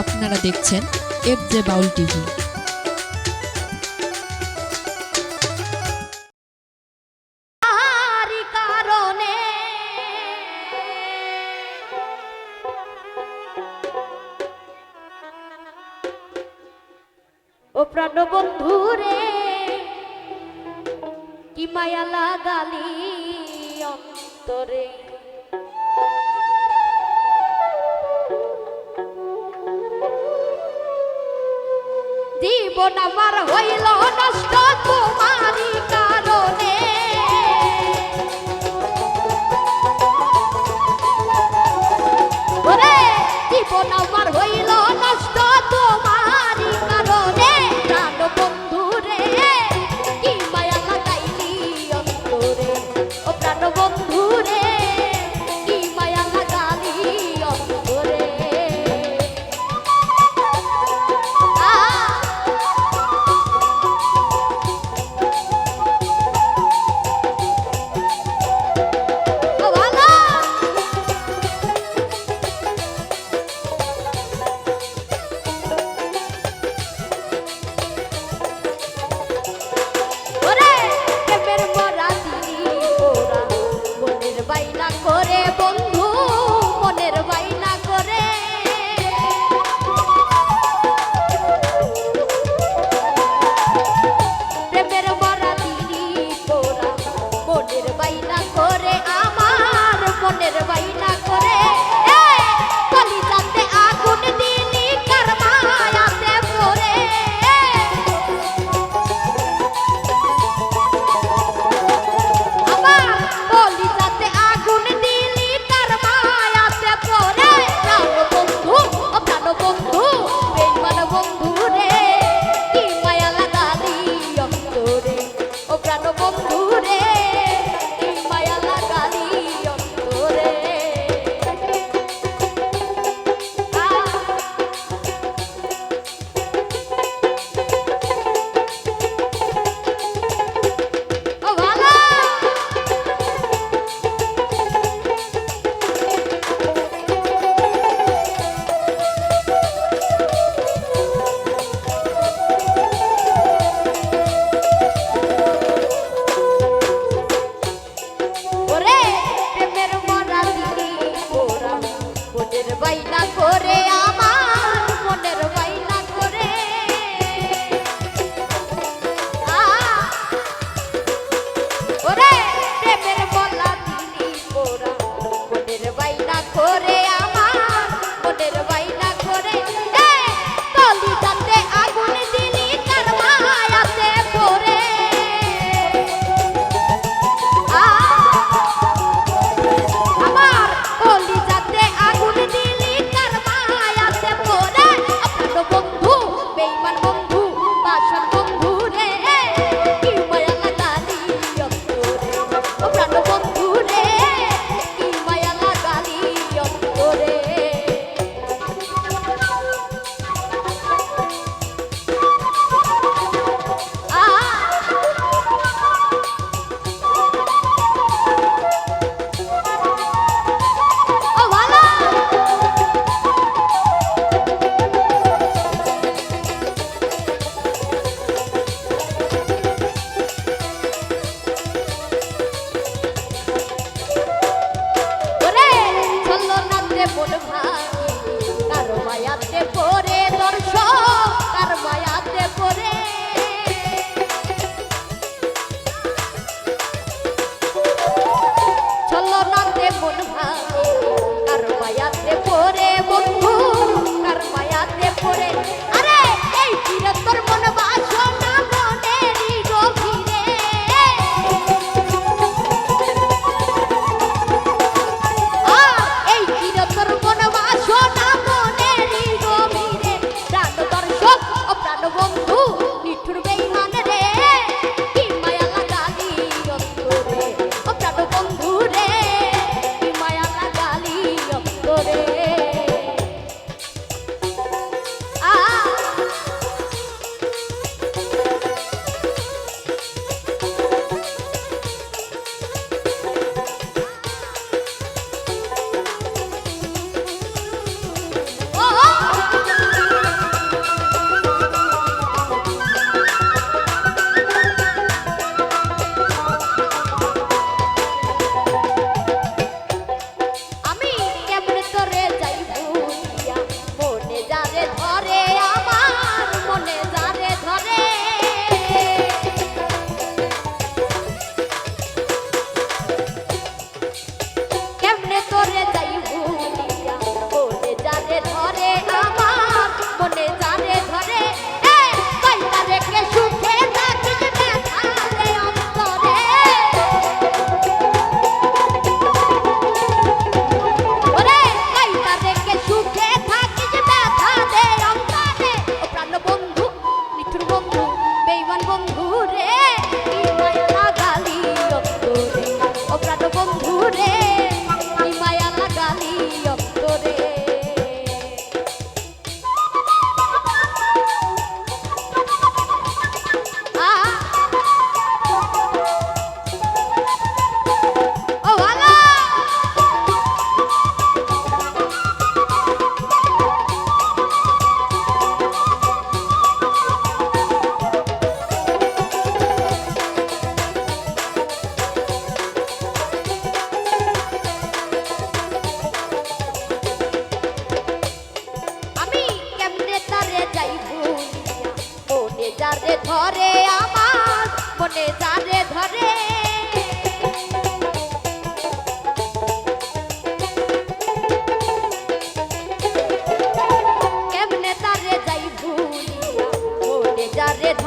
আপনারা দেখছেন F J Baul TV. ও প্রাণ বন্ধু মায়া লাগালি অন্তরে? জীবন আমার হইল নষ্ট তোমারই কারণে। ওরে জীবন আমার মন ভাই তার মায়াতে পরে দর্শক তার মায়াতে পরে চলো নাতে মন ভাই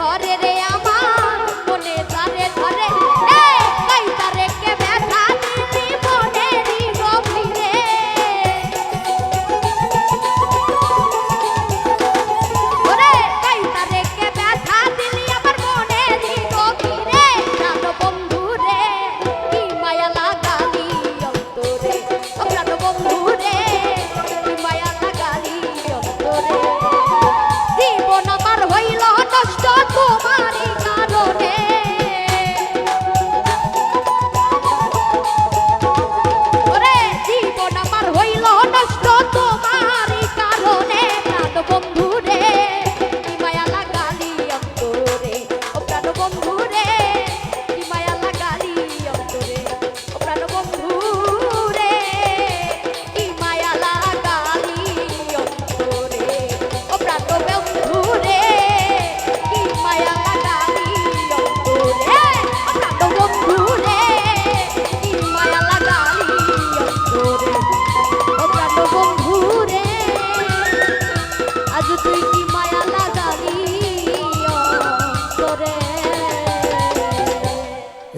Hare